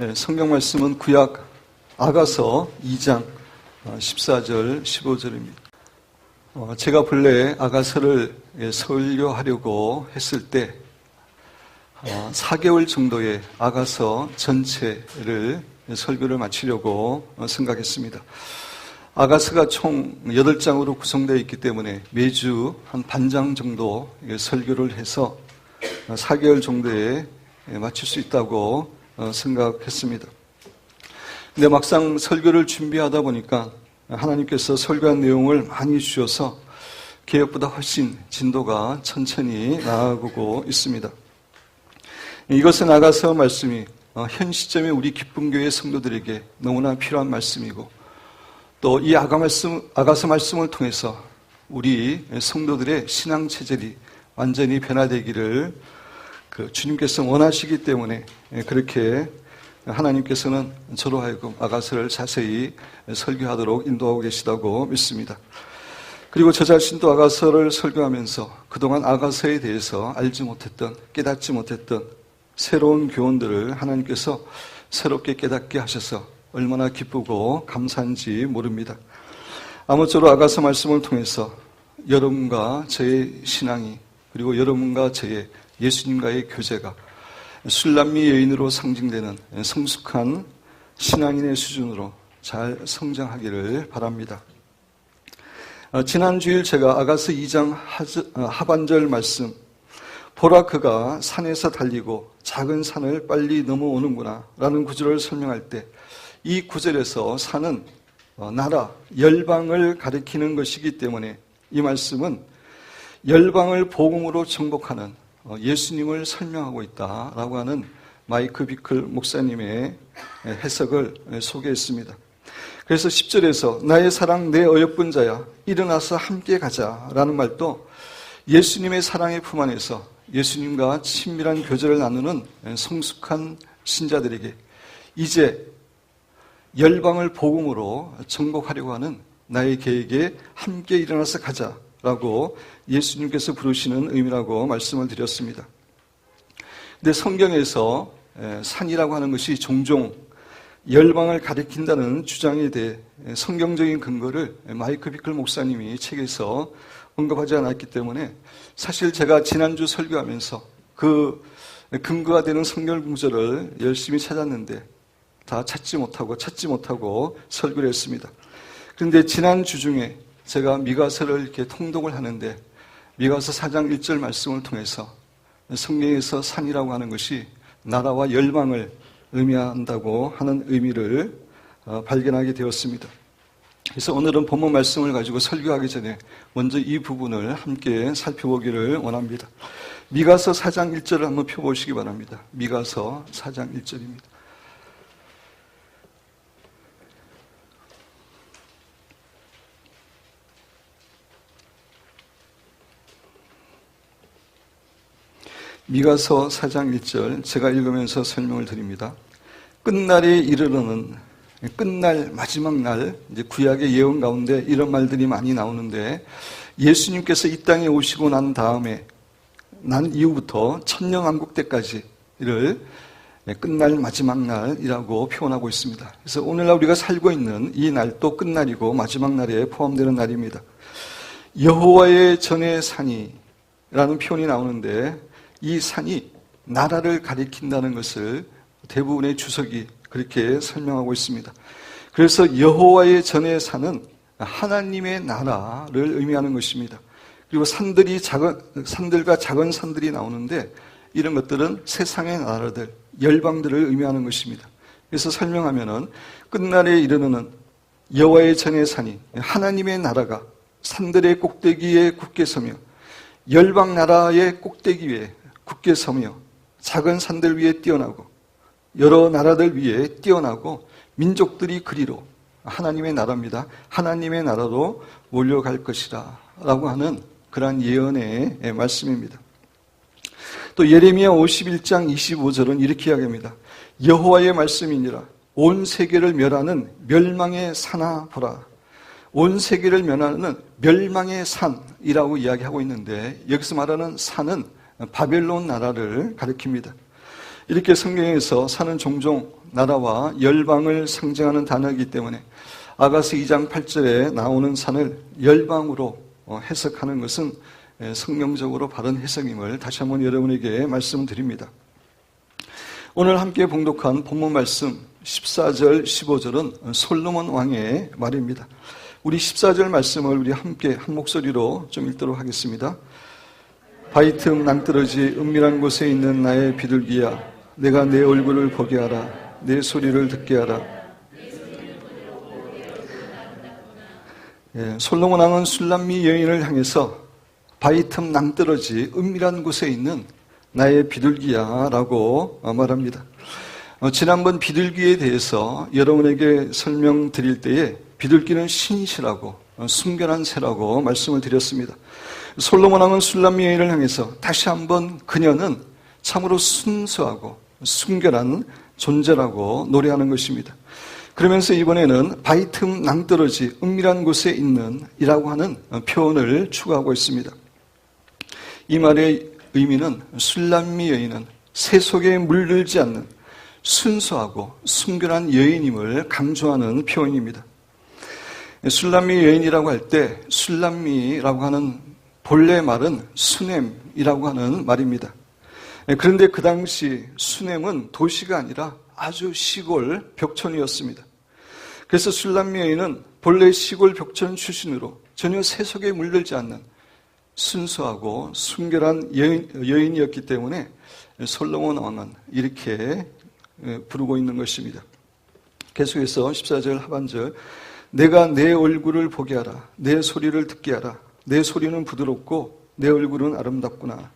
네, 성경 말씀은 구약 아가서 2장 14절, 15절입니다. 어, 제가 본래 아가서를 예, 설교하려고 했을 때 4개월 어, 정도의 아가서 전체를 설교를 마치려고 어, 생각했습니다. 아가서가 총 8장으로 구성되어 있기 때문에 매주 한 반장 정도 설교를 해서 4개월 정도에 마칠 수 있다고 어, 생각했습니다. 근데 막상 설교를 준비하다 보니까 하나님께서 설교한 내용을 많이 주셔서 계획보다 훨씬 진도가 천천히 나아가고 있습니다. 이것은 아가서 말씀이 어, 현 시점에 우리 기쁨교회 성도들에게 너무나 필요한 말씀이고 또 이 아가 말씀, 아가서 말씀을 통해서 우리 성도들의 신앙 체질이 완전히 변화되기를 그 주님께서 원하시기 때문에 그렇게 하나님께서는 저로 하여금 아가서를 자세히 설교하도록 인도하고 계시다고 믿습니다. 그리고 저 자신도 아가서를 설교하면서 그동안 아가서에 대해서 알지 못했던, 깨닫지 못했던 새로운 교훈들을 하나님께서 새롭게 깨닫게 하셔서 얼마나 기쁘고 감사한지 모릅니다. 아무쪼록 아가서 말씀을 통해서 여러분과 저의 신앙이 그리고 여러분과 저의 예수님과의 교제가 술람미 여인으로 상징되는 성숙한 신앙인의 수준으로 잘 성장하기를 바랍니다. 어, 지난 주일 제가 아가서 2장 어, 하반절 말씀 보라 그가 산에서 달리고 작은 산을 빨리 넘어오는구나 라는 구절을 설명할 때 이 구절에서 산은 어, 나라, 열방을 가리키는 것이기 때문에 이 말씀은 열방을 복음으로 정복하는 어, 예수님을 설명하고 있다라고 하는 마이크 비클 목사님의 해석을 소개했습니다. 그래서 10절에서 나의 사랑 내 어여쁜 자야 일어나서 함께 가자라는 말도 예수님의 사랑의 품 안에서 예수님과 친밀한 교제를 나누는 성숙한 신자들에게 이제 열방을 복음으로 정복하려고 하는 나의 계획에 함께 일어나서 가자 라고 예수님께서 부르시는 의미라고 말씀을 드렸습니다. 근데 성경에서 산이라고 하는 것이 종종 열방을 가리킨다는 주장에 대해 성경적인 근거를 마이크 비클 목사님이 책에서 언급하지 않았기 때문에 사실 제가 지난주 설교하면서 그 근거가 되는 성경 구절을 열심히 찾았는데 다 찾지 못하고 찾지 못하고 설교를 했습니다. 그런데 지난주 중에 제가 미가서를 이렇게 통독을 하는데 미가서 4장 1절 말씀을 통해서 성경에서 산이라고 하는 것이 나라와 열방을 의미한다고 하는 의미를 어, 발견하게 되었습니다. 그래서 오늘은 본문 말씀을 가지고 설교하기 전에 먼저 이 부분을 함께 살펴보기를 원합니다. 미가서 4장 1절을 한번 펴보시기 바랍니다. 미가서 4장 1절입니다. 미가서 4장 1절 제가 읽으면서 설명을 드립니다. 끝날에 이르러는 끝날 마지막 날 이제 구약의 예언 가운데 이런 말들이 많이 나오는데 예수님께서 이 땅에 오시고 난 다음에 난 이후부터 천년 왕국 때까지를 끝날 마지막 날이라고 표현하고 있습니다. 그래서 오늘날 우리가 살고 있는 이 날도 끝날이고 마지막 날에 포함되는 날입니다. 여호와의 전의 산이라는 표현이 나오는데 이 산이 나라를 가리킨다는 것을 대부분의 주석이 그렇게 설명하고 있습니다. 그래서 여호와의 전에 사는 하나님의 나라를 의미하는 것입니다. 그리고 산들이 작은 산들과 작은 산들이 나오는데 이런 것들은 세상의 나라들, 열방들을 의미하는 것입니다. 그래서 설명하면은 끝날에 이르는 여호와의 전의 산이 하나님의 나라가 산들의 꼭대기에 굳게 서며 열방 나라의 꼭대기 위에 굳게 서며 작은 산들 위에 뛰어나고 여러 나라들 위에 뛰어나고 민족들이 그리로 하나님의 나라입니다. 하나님의 나라로 몰려갈 것이다. 라고 하는 그러한 예언의 말씀입니다. 또 예레미야 51장 25절은 이렇게 이야기합니다. 여호와의 말씀이니라 온 세계를 멸하는 멸망의 산아 보라. 온 세계를 멸하는 멸망의 산이라고 이야기하고 있는데 여기서 말하는 산은 바벨론 나라를 가리킵니다. 이렇게 성경에서 산은 종종 나라와 열방을 상징하는 단어이기 때문에 아가스 2장 8절에 나오는 산을 열방으로 어, 해석하는 것은 예, 성경적으로 바른 해석임을 다시 한번 여러분에게 말씀드립니다. 오늘 함께 봉독한 본문 말씀 14절, 15절은 솔로몬 왕의 말입니다. 우리 14절 말씀을 우리 함께 한 목소리로 좀 읽도록 하겠습니다. 바위 틈 낭떠러지 은밀한 곳에 있는 나의 비둘기야 내가 내 얼굴을 보게 하라 내 소리를 듣게 하라 예, 솔로몬 왕은 술람미 여인을 향해서 바위 틈 낭떠러지 은밀한 곳에 있는 나의 비둘기야 라고 말합니다. 어, 지난번 비둘기에 대해서 여러분에게 설명드릴 때에 비둘기는 신실하고 어, 순결한 새라고 말씀을 드렸습니다. 솔로몬 왕은 술람미 여인을 향해서 다시 한번 그녀는 참으로 순수하고 순결한 존재라고 노래하는 것입니다. 그러면서 이번에는 바위 틈 낭떠러지 은밀한 곳에 있는 이라고 하는 표현을 추가하고 있습니다. 이 말의 의미는 술람미 여인은 새 속에 물들지 않는 순수하고 순결한 여인임을 강조하는 표현입니다. 술람미 여인이라고 할 때 술람미라고 하는 본래 말은 수넴이라고 하는 말입니다. 그런데 그 당시 수넴은 도시가 아니라 아주 시골 벽촌이었습니다. 그래서 술람미 여인은 본래 시골 벽촌 출신으로 전혀 세속에 물들지 않는 순수하고 순결한 여인, 이었기 때문에 솔로몬 왕은 이렇게 부르고 있는 것입니다. 계속해서 14절 하반절 내가 내 얼굴을 보게 하라 내 소리를 듣게 하라 내 소리는 부드럽고 내 얼굴은 아름답구나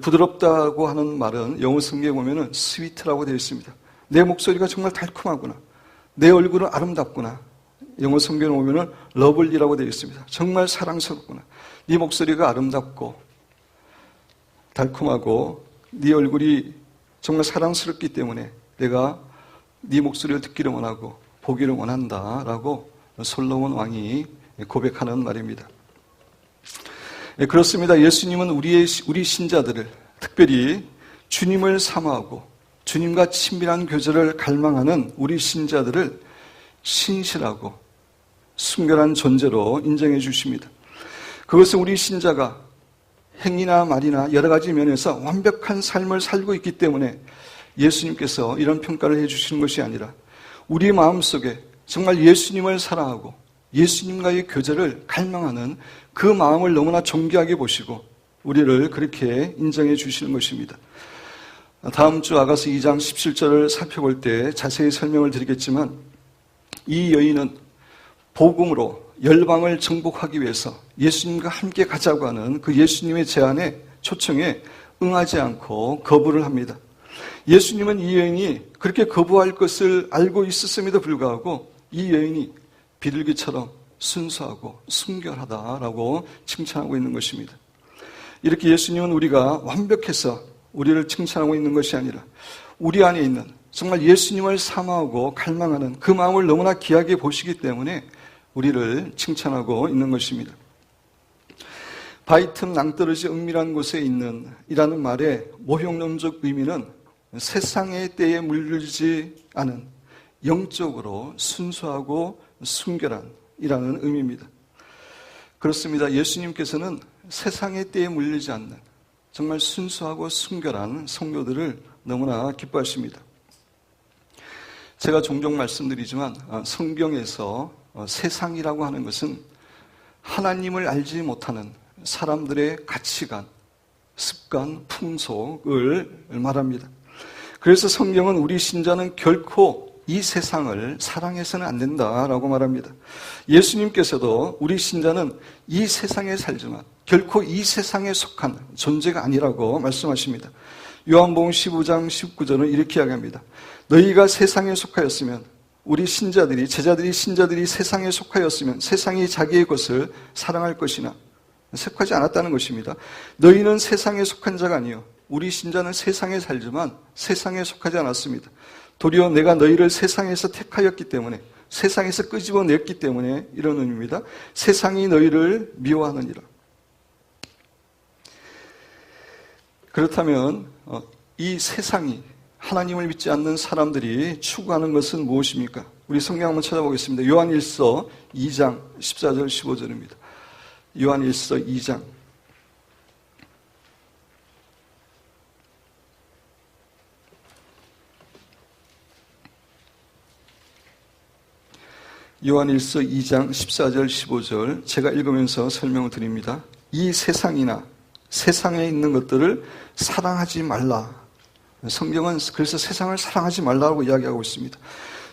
부드럽다고 하는 말은 영어 성경에 보면은 스위트라고 되어 있습니다. 내 목소리가 정말 달콤하구나. 내 얼굴은 아름답구나. 영어 성경에 보면은 러블리라고 되어 있습니다. 정말 사랑스럽구나. 네 목소리가 아름답고 달콤하고 네 얼굴이 정말 사랑스럽기 때문에 내가 네 목소리를 듣기를 원하고 보기를 원한다라고 솔로몬 왕이 고백하는 말입니다. 예, 그렇습니다. 예수님은 우리의 우리 신자들을 특별히 주님을 사모하고 주님과 친밀한 교제를 갈망하는 우리 신자들을 신실하고 순결한 존재로 인정해 주십니다. 그것은 우리 신자가 행위나 말이나 여러 가지 면에서 완벽한 삶을 살고 있기 때문에 예수님께서 이런 평가를 해 주시는 것이 아니라 우리 마음 속에 정말 예수님을 사랑하고 예수님과의 교제를 갈망하는 그 마음을 너무나 존귀하게 보시고 우리를 그렇게 인정해 주시는 것입니다. 다음 주 아가서 2장 17절을 살펴볼 때 자세히 설명을 드리겠지만 이 여인은 복음으로 열방을 정복하기 위해서 예수님과 함께 가자고 하는 그 예수님의 제안에 초청에 응하지 않고 거부를 합니다. 예수님은 이 여인이 그렇게 거부할 것을 알고 있었음에도 불구하고 이 여인이 비둘기처럼 순수하고 순결하다라고 칭찬하고 있는 것입니다. 이렇게 예수님은 우리가 완벽해서 우리를 칭찬하고 있는 것이 아니라 우리 안에 있는 정말 예수님을 사모하고 갈망하는 그 마음을 너무나 귀하게 보시기 때문에 우리를 칭찬하고 있는 것입니다. 틈 낭떠러지 은밀한 곳에 있는 이라는 말의 모형론적 의미는 세상의 때에 물들지 않은 영적으로 순수하고 순결한 이라는 의미입니다. 그렇습니다. 예수님께서는 세상의 때에 물리지 않는 정말 순수하고 순결한 성도들을 너무나 기뻐하십니다. 제가 종종 말씀드리지만 어, 성경에서 어, 세상이라고 하는 것은 하나님을 알지 못하는 사람들의 가치관, 습관, 풍속을 말합니다. 그래서 성경은 우리 신자는 결코 이 세상을 사랑해서는 안 된다라고 말합니다. 예수님께서도 우리 신자는 이 세상에 살지만 결코 이 세상에 속한 존재가 아니라고 말씀하십니다. 요한복음 15장 19절은 이렇게 이야기합니다. 너희가 세상에 속하였으면 우리 신자들이 제자들이 신자들이 세상에 속하였으면 세상이 자기의 것을 사랑할 것이나 속하지 않았다는 것입니다. 너희는 세상에 속한 자가 아니요 우리 신자는 세상에 살지만 세상에 속하지 않았습니다. 도리어 내가 너희를 세상에서 택하였기 때문에 세상에서 끄집어냈기 때문에 이런 의미입니다. 세상이 너희를 미워하느니라. 그렇다면 어, 이 세상이 하나님을 믿지 않는 사람들이 추구하는 것은 무엇입니까? 우리 성경 한번 찾아보겠습니다. 요한 1서 2장 14절 15절입니다. 요한 1서 2장 요한 1서 2장 14절 15절 제가 읽으면서 설명을 드립니다. 이 세상이나 세상에 있는 것들을 사랑하지 말라. 성경은 그래서 세상을 사랑하지 말라고 이야기하고 있습니다.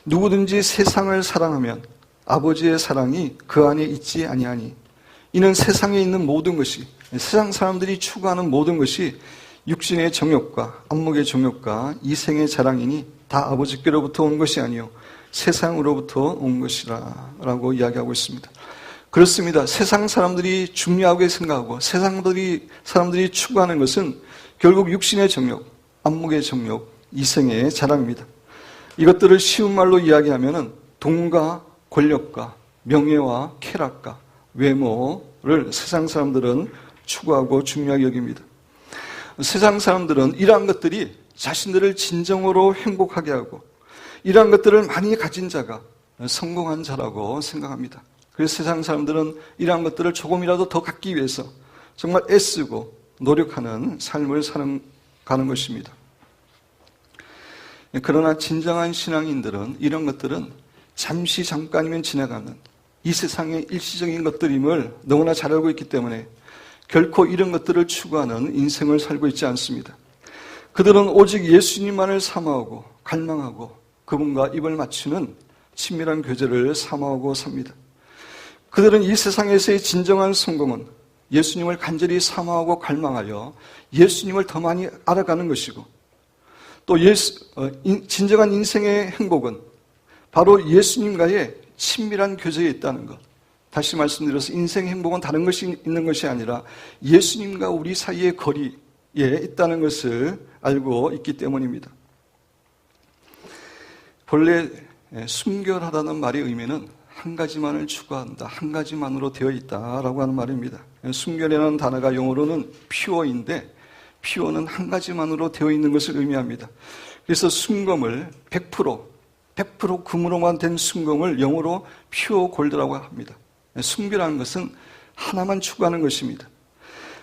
누구든지 세상을 사랑하면 아버지의 사랑이 그 안에 있지 아니하니 이는 세상에 있는 모든 것이 세상 사람들이 추구하는 모든 것이 육신의 정욕과 안목의 정욕과 이생의 자랑이니 다 아버지께로부터 온 것이 아니요 세상으로부터 온 것이라 라고 이야기하고 있습니다. 그렇습니다. 세상 사람들이 중요하게 생각하고 세상들이 사람들이 추구하는 것은 결국 육신의 정욕, 안목의 정욕, 이생의 자랑입니다. 이것들을 쉬운 말로 이야기하면 돈과 권력과 명예와 쾌락과 외모를 세상 사람들은 추구하고 중요하게 여깁니다. 세상 사람들은 이러한 것들이 자신들을 진정으로 행복하게 하고 이러한 것들을 많이 가진 자가 성공한 자라고 생각합니다. 그래서 세상 사람들은 이러한 것들을 조금이라도 더 갖기 위해서 정말 애쓰고 노력하는 삶을 사는 가는 것입니다. 그러나 진정한 신앙인들은 이런 것들은 잠시 잠깐이면 지나가는 이 세상의 일시적인 것들임을 너무나 잘 알고 있기 때문에 결코 이런 것들을 추구하는 인생을 살고 있지 않습니다. 그들은 오직 예수님만을 사모하고 갈망하고 그분과 입을 맞추는 친밀한 교제를 사모하고 삽니다. 그들은 이 세상에서의 진정한 성공은 예수님을 간절히 사모하고 갈망하여 예수님을 더 많이 알아가는 것이고 또 예수, 어, 인, 진정한 인생의 행복은 바로 예수님과의 친밀한 교제에 있다는 것. 다시 말씀드려서 인생 행복은 다른 것이 있는 것이 아니라 예수님과 우리 사이의 거리에 있다는 것을 알고 있기 때문입니다. 본래 순결하다는 말의 의미는 한 가지만을 추구한다, 한 가지만으로 되어 있다라고 하는 말입니다. 순결이라는 단어가 영어로는 퓨어인데 피오는 한 가지만으로 되어 있는 것을 의미합니다. 그래서 순금을 100% 100% 금으로만 된 순금을 영어로 퓨어 골드라고 합니다. 순결한 것은 하나만 추구하는 것입니다.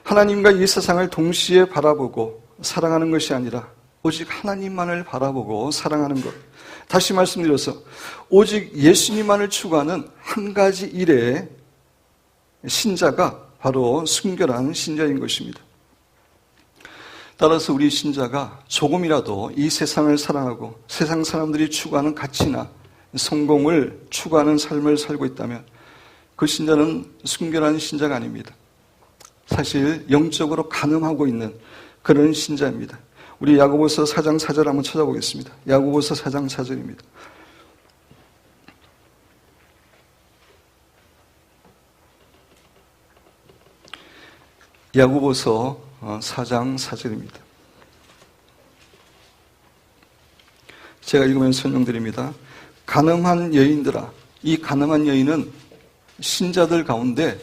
하나님과 이 세상을 동시에 바라보고 사랑하는 것이 아니라 오직 하나님만을 바라보고 사랑하는 것. 다시 말씀드려서 오직 예수님만을 추구하는 한 가지 일의 신자가 바로 순결한 신자인 것입니다. 따라서 우리 신자가 조금이라도 이 세상을 사랑하고 세상 사람들이 추구하는 가치나 성공을 추구하는 삶을 살고 있다면 그 신자는 순결한 신자가 아닙니다. 사실 영적으로 가늠하고 있는 그런 신자입니다. 우리 야고보서 4장 4절 한번 찾아보겠습니다. 야고보서 4장 4절입니다. 야고보서 4장 어, 4절입니다. 제가 읽으면서 설명드립니다. 가늠한 여인들아, 이 가늠한 여인은 신자들 가운데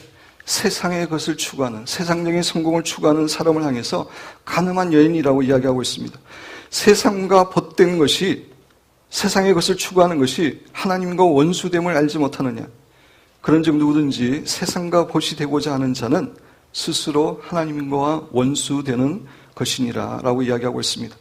세상의 것을 추구하는, 세상적인 성공을 추구하는 사람을 향해서 가늠한 여인이라고 이야기하고 있습니다. 세상과 벗된 것이, 세상의 것을 추구하는 것이 하나님과 원수됨을 알지 못하느냐. 그런 즉 누구든지 세상과 벗이 되고자 하는 자는 스스로 하나님과 원수되는 것이니라 라고 이야기하고 있습니다.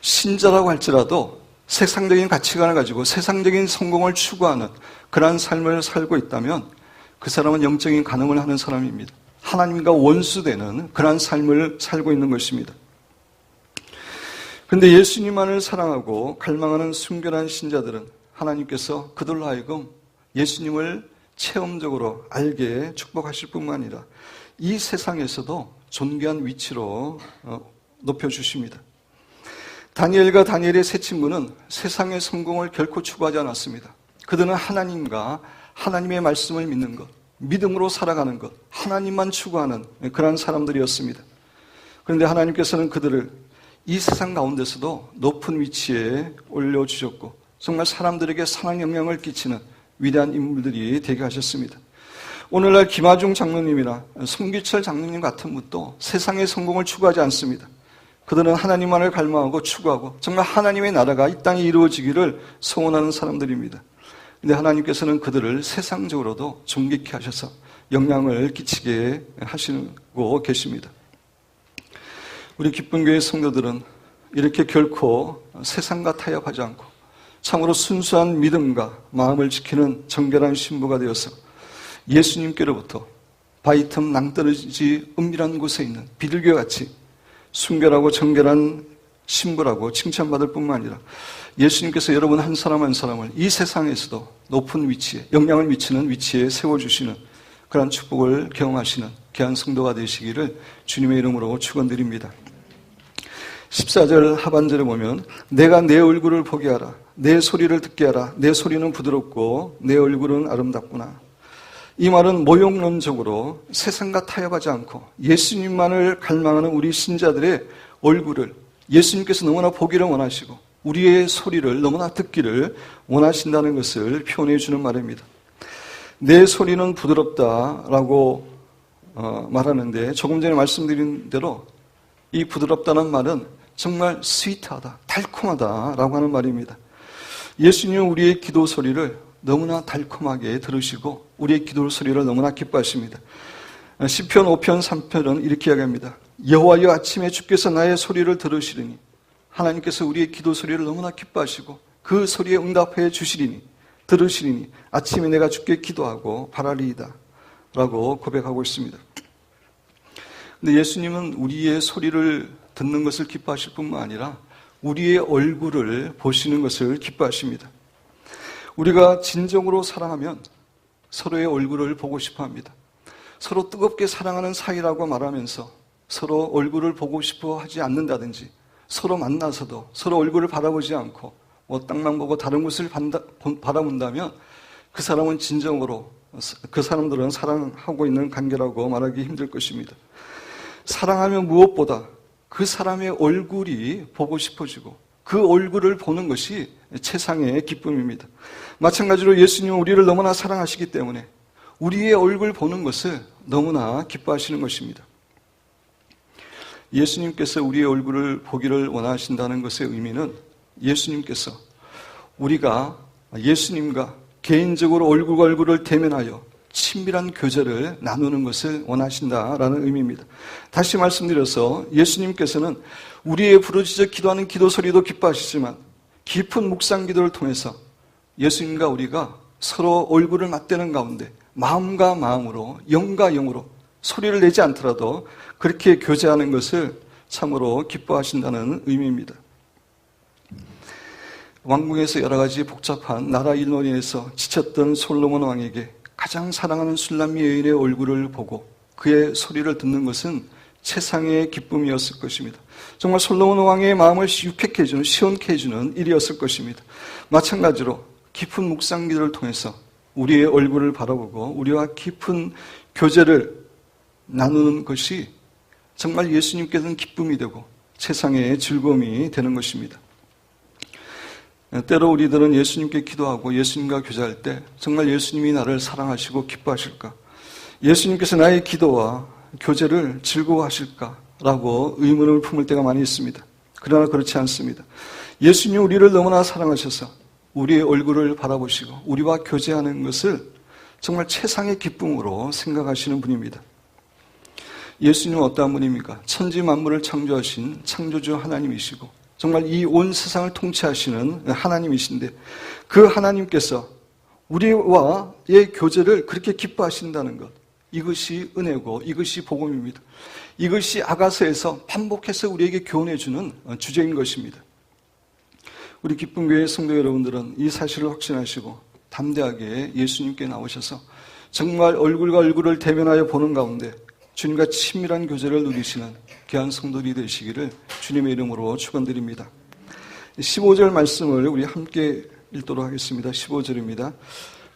신자라고 할지라도 세상적인 가치관을 가지고 세상적인 성공을 추구하는 그러한 삶을 살고 있다면 그 사람은 영적인 가늠을 하는 사람입니다. 하나님과 원수되는 그러한 삶을 살고 있는 것입니다. 그런데 예수님만을 사랑하고 갈망하는 순결한 신자들은 하나님께서 그들로 하여금 예수님을 체험적으로 알게 축복하실 뿐만 아니라 이 세상에서도 존귀한 위치로 어, 높여주십니다. 다니엘과 다니엘의 세 친구는 세상의 성공을 결코 추구하지 않았습니다. 그들은 하나님과 하나님의 말씀을 믿는 것, 믿음으로 살아가는 것, 하나님만 추구하는 그러한 사람들이었습니다. 그런데 하나님께서는 그들을 이 세상 가운데서도 높은 위치에 올려주셨고, 정말 사람들에게 선한 영향을 끼치는 위대한 인물들이 되게 하셨습니다. 오늘날 김하중 장로님이나 송기철 장로님 같은 분도 세상의 성공을 추구하지 않습니다. 그들은 하나님만을 갈망하고 추구하고 정말 하나님의 나라가 이 땅에 이루어지기를 소원하는 사람들입니다. 근데 하나님께서는 그들을 세상적으로도 존귀케 하셔서 영향을 끼치게 하시고 계십니다. 우리 기쁜 교회 성도들은 이렇게 결코 세상과 타협하지 않고 참으로 순수한 믿음과 마음을 지키는 정결한 신부가 되어서 예수님께로부터 바위틈 낭떠러지 은밀한 곳에 있는 비둘기와 같이 순결하고 정결한 신부라고 칭찬받을 뿐만 아니라 예수님께서 여러분 한 사람 한 사람을 이 세상에서도 높은 위치에 영향을 미치는 위치에 세워주시는 그러한 축복을 경험하시는 귀한 성도가 되시기를 주님의 이름으로 축원드립니다. 14절 하반절에 보면 내가 내 얼굴을 보게 하라. 내 소리를 듣게 하라. 내 소리는 부드럽고 내 얼굴은 아름답구나. 이 말은 모욕론적으로 세상과 타협하지 않고 예수님만을 갈망하는 우리 신자들의 얼굴을 예수님께서 너무나 보기를 원하시고 우리의 소리를 너무나 듣기를 원하신다는 것을 표현해 주는 말입니다. 내 소리는 부드럽다라고 어, 말하는데 조금 전에 말씀드린 대로 이 부드럽다는 말은 정말 스위트하다, 달콤하다라고 하는 말입니다. 예수님은 우리의 기도 소리를 너무나 달콤하게 들으시고 우리의 기도 소리를 너무나 기뻐하십니다. 시편 5편 3편은 이렇게 이야기합니다. 여호와여 아침에 주께서 나의 소리를 들으시리니 하나님께서 우리의 기도 소리를 너무나 기뻐하시고 그 소리에 응답해 주시리니 들으시리니 아침에 내가 주께 기도하고 바라리이다 라고 고백하고 있습니다. 근데 예수님은 우리의 소리를 듣는 것을 기뻐하실 뿐만 아니라 우리의 얼굴을 보시는 것을 기뻐하십니다. 우리가 진정으로 사랑하면 서로의 얼굴을 보고 싶어 합니다. 서로 뜨겁게 사랑하는 사이라고 말하면서 서로 얼굴을 보고 싶어 하지 않는다든지 서로 만나서도 서로 얼굴을 바라보지 않고 뭐 땅만 보고 다른 곳을 바라본다면 그 사람은 진정으로 그 사람들은 사랑하고 있는 관계라고 말하기 힘들 것입니다. 사랑하면 무엇보다 그 사람의 얼굴이 보고 싶어지고 그 얼굴을 보는 것이 최상의 기쁨입니다. 마찬가지로 예수님은 우리를 너무나 사랑하시기 때문에 우리의 얼굴 보는 것을 너무나 기뻐하시는 것입니다. 예수님께서 우리의 얼굴을 보기를 원하신다는 것의 의미는 예수님께서 우리가 예수님과 개인적으로 얼굴과 얼굴을 대면하여 친밀한 교제를 나누는 것을 원하신다라는 의미입니다. 다시 말씀드려서 예수님께서는 우리의 부르짖어 기도하는 기도 소리도 기뻐하시지만 깊은 묵상 기도를 통해서 예수님과 우리가 서로 얼굴을 맞대는 가운데 마음과 마음으로 영과 영으로 소리를 내지 않더라도 그렇게 교제하는 것을 참으로 기뻐하신다는 의미입니다. 왕궁에서 여러 가지 복잡한 나라 일놀이에서 지쳤던 솔로몬 왕에게 가장 사랑하는 술람미 여인의 얼굴을 보고 그의 소리를 듣는 것은 최상의 기쁨이었을 것입니다. 정말 솔로몬 왕의 마음을 유쾌케 해주는, 시원케 해주는 일이었을 것입니다. 마찬가지로 깊은 묵상기를 통해서 우리의 얼굴을 바라보고 우리와 깊은 교제를 나누는 것이 정말 예수님께서는 기쁨이 되고 세상의 즐거움이 되는 것입니다. 때로 우리들은 예수님께 기도하고 예수님과 교제할 때 정말 예수님이 나를 사랑하시고 기뻐하실까? 예수님께서 나의 기도와 교제를 즐거워하실까라고 의문을 품을 때가 많이 있습니다. 그러나 그렇지 않습니다. 예수님 우리를 너무나 사랑하셔서 우리의 얼굴을 바라보시고 우리와 교제하는 것을 정말 최상의 기쁨으로 생각하시는 분입니다. 예수님은 어떠한 분입니까? 천지 만물을 창조하신 창조주 하나님이시고 정말 이 온 세상을 통치하시는 하나님이신데 그 하나님께서 우리와의 교제를 그렇게 기뻐하신다는 것 이것이 은혜고 이것이 복음입니다. 이것이 아가서에서 반복해서 우리에게 교훈해주는 주제인 것입니다. 우리 기쁜 교회 성도 여러분들은 이 사실을 확신하시고 담대하게 예수님께 나오셔서 정말 얼굴과 얼굴을 대면하여 보는 가운데 주님과 친밀한 교제를 누리시는 귀한 성도들이 되시기를 주님의 이름으로 축원드립니다. 15절 말씀을 우리 함께 읽도록 하겠습니다. 15절입니다.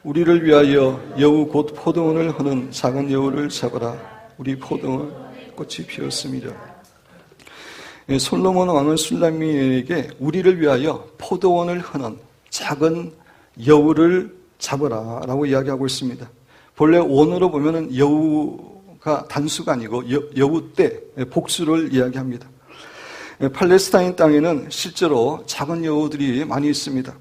우리를 위하여 여우 곧 포도원을 허는 작은 여우를 잡아라. 우리 포도원 꽃이 피었습니다. 예, 솔로몬 왕은 술라미에게 우리를 위하여 포도원을 허는 작은 여우를 잡아라 라고 이야기하고 있습니다. 본래 원어로 보면 여우 가 단수가 아니고 여, 우 때 복수를 이야기합니다. 팔레스타인 땅에는 실제로 작은 여우들이 많이 있습니다.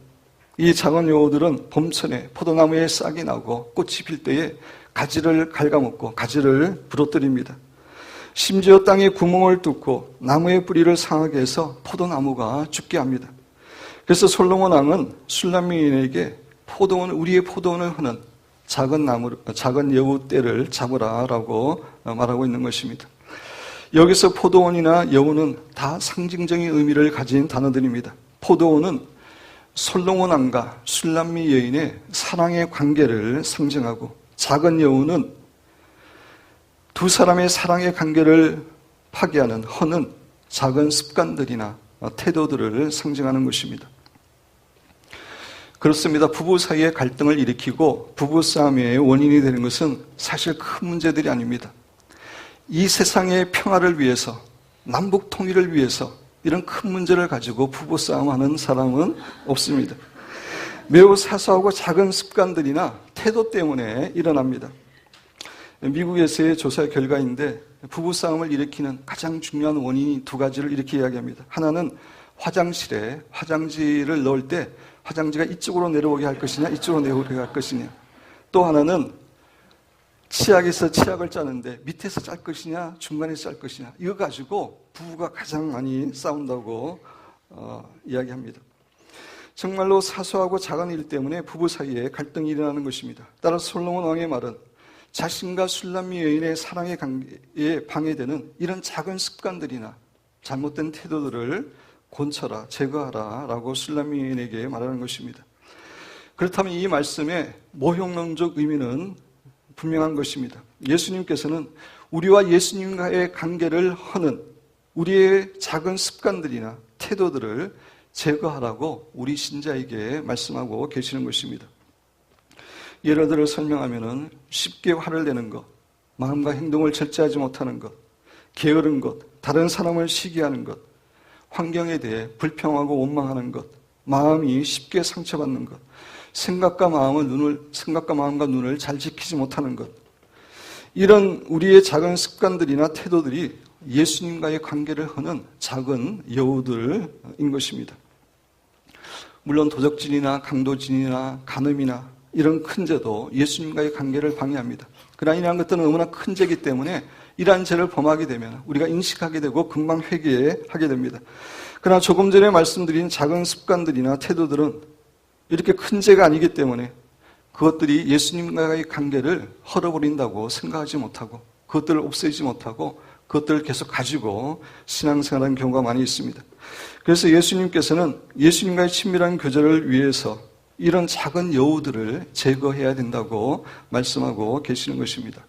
이 작은 여우들은 봄철에 포도나무에 싹이 나고 꽃이 필 때에 가지를 갉아먹고 가지를 부러뜨립니다. 심지어 땅에 구멍을 뚫고 나무의 뿌리를 상하게 해서 포도나무가 죽게 합니다. 그래서 솔로몬 왕은 술람미인에게 포도원 우리의 포도원을 하는 작은 나무 작은 여우 떼를 잡으라라고 말하고 있는 것입니다. 여기서 포도원이나 여우는 다 상징적인 의미를 가진 단어들입니다. 포도원은 솔로몬 왕과 술람미 여인의 사랑의 관계를 상징하고 작은 여우는 두 사람의 사랑의 관계를 파괴하는 허는 작은 습관들이나 태도들을 상징하는 것입니다. 그렇습니다. 부부 사이의 갈등을 일으키고 부부싸움의 원인이 되는 것은 사실 큰 문제들이 아닙니다. 이 세상의 평화를 위해서, 남북 통일을 위해서 이런 큰 문제를 가지고 부부싸움하는 사람은 없습니다. 매우 사소하고 작은 습관들이나 태도 때문에 일어납니다. 미국에서의 조사 결과인데 부부싸움을 일으키는 가장 중요한 원인이 두 가지를 이렇게 이야기합니다. 하나는 화장실에 화장지를 넣을 때 화장지가 이쪽으로 내려오게 할 것이냐, 이쪽으로 내려오게 할 것이냐. 또 하나는 치약에서 치약을 짜는데 밑에서 짤 것이냐, 중간에서 짤 것이냐. 이거 가지고 부부가 가장 많이 싸운다고 어, 이야기합니다. 정말로 사소하고 작은 일 때문에 부부 사이에 갈등이 일어나는 것입니다. 따라서 솔로몬 왕의 말은 자신과 술람미 여인의 사랑의 관계에 방해되는 이런 작은 습관들이나 잘못된 태도들을 곤쳐라, 제거하라 라고 술람미 여인에게 말하는 것입니다. 그렇다면 이 말씀의 모형론적 의미는 분명한 것입니다. 예수님께서는 우리와 예수님과의 관계를 허는 우리의 작은 습관들이나 태도들을 제거하라고 우리 신자에게 말씀하고 계시는 것입니다. 예를 들어 설명하면 쉽게 화를 내는 것, 마음과 행동을 절제하지 못하는 것, 게으른 것, 다른 사람을 시기하는 것, 환경에 대해 불평하고 원망하는 것, 마음이 쉽게 상처받는 것, 생각과 마음을 눈을 생각과 마음과 눈을 잘 지키지 못하는 것. 이런 우리의 작은 습관들이나 태도들이 예수님과의 관계를 하는 작은 여우들인 것입니다. 물론 도적질이나 강도질이나 간음이나 이런 큰 죄도 예수님과의 관계를 방해합니다. 그러나 이러한 것들은 너무나 큰 죄이기 때문에 이러한 죄를 범하게 되면 우리가 인식하게 되고 금방 회개하게 됩니다. 그러나 조금 전에 말씀드린 작은 습관들이나 태도들은 이렇게 큰 죄가 아니기 때문에 그것들이 예수님과의 관계를 헐어버린다고 생각하지 못하고 그것들을 없애지 못하고 그것들을 계속 가지고 신앙생활하는 경우가 많이 있습니다. 그래서 예수님께서는 예수님과의 친밀한 교제를 위해서 이런 작은 여우들을 제거해야 된다고 말씀하고 계시는 것입니다.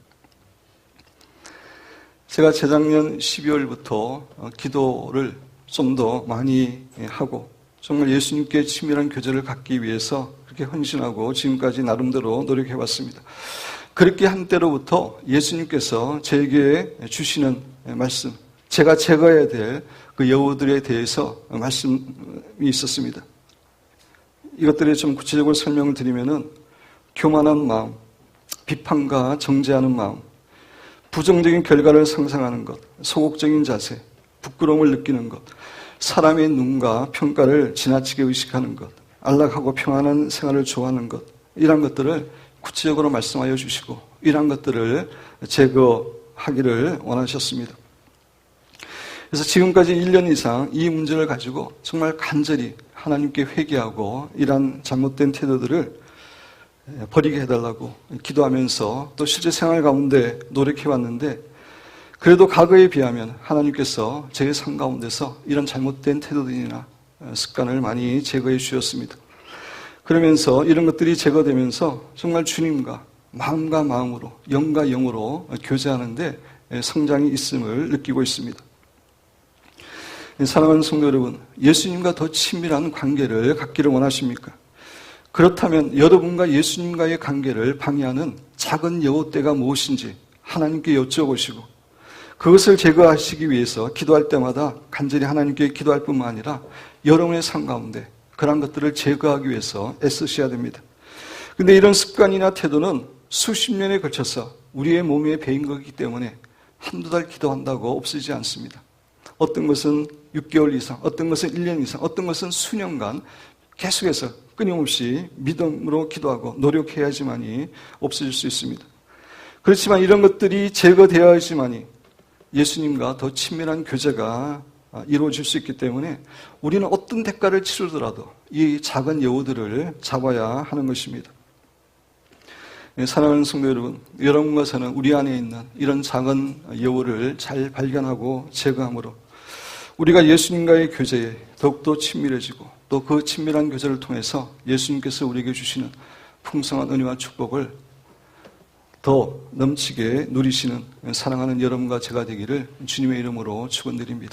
제가 재작년 12월부터 기도를 좀 더 많이 하고 정말 예수님께 친밀한 교제를 갖기 위해서 그렇게 헌신하고 지금까지 나름대로 노력해 왔습니다. 그렇게 한때로부터 예수님께서 제게 주시는 말씀, 제가 제거해야 될 그 여우들에 대해서 말씀이 있었습니다. 이것들에 좀 구체적으로 설명을 드리면은 교만한 마음, 비판과 정죄하는 마음, 부정적인 결과를 상상하는 것, 소극적인 자세, 부끄러움을 느끼는 것, 사람의 눈과 평가를 지나치게 의식하는 것, 안락하고 평안한 생활을 좋아하는 것, 이런 것들을 구체적으로 말씀하여 주시고, 이런 것들을 제거하기를 원하셨습니다. 그래서 지금까지 1년 이상 이 문제를 가지고 정말 간절히 하나님께 회개하고 이러한 잘못된 태도들을 버리게 해달라고 기도하면서 또 실제 생활 가운데 노력해 왔는데 그래도 과거에 비하면 하나님께서 제 삶 가운데서 이런 잘못된 태도들이나 습관을 많이 제거해 주셨습니다. 그러면서 이런 것들이 제거되면서 정말 주님과 마음과 마음으로 영과 영으로 교제하는데 성장이 있음을 느끼고 있습니다. 사랑하는 성도 여러분, 예수님과 더 친밀한 관계를 갖기를 원하십니까? 그렇다면 여러분과 예수님과의 관계를 방해하는 작은 여우때가 무엇인지 하나님께 여쭤보시고 그것을 제거하시기 위해서 기도할 때마다 간절히 하나님께 기도할 뿐만 아니라 여러분의 삶 가운데 그런 것들을 제거하기 위해서 애쓰셔야 됩니다. 근데 이런 습관이나 태도는 수십 년에 걸쳐서 우리의 몸에 배인 거기 때문에 한두 달 기도한다고 없어지지 않습니다. 어떤 것은 6개월 이상, 어떤 것은 1년 이상, 어떤 것은 수년간 계속해서 끊임없이 믿음으로 기도하고 노력해야지만이 없어질 수 있습니다. 그렇지만 이런 것들이 제거되어야지만이 예수님과 더 친밀한 교제가 이루어질 수 있기 때문에 우리는 어떤 대가를 치르더라도 이 작은 여우들을 잡아야 하는 것입니다. 예, 사랑하는 성도 여러분, 여러분과 저는 우리 안에 있는 이런 작은 여우를 잘 발견하고 제거함으로 우리가 예수님과의 교제에 더욱더 친밀해지고 또 그 친밀한 교제를 통해서 예수님께서 우리에게 주시는 풍성한 은혜와 축복을 더 넘치게 누리시는 사랑하는 여러분과 제가 되기를 주님의 이름으로 축원드립니다.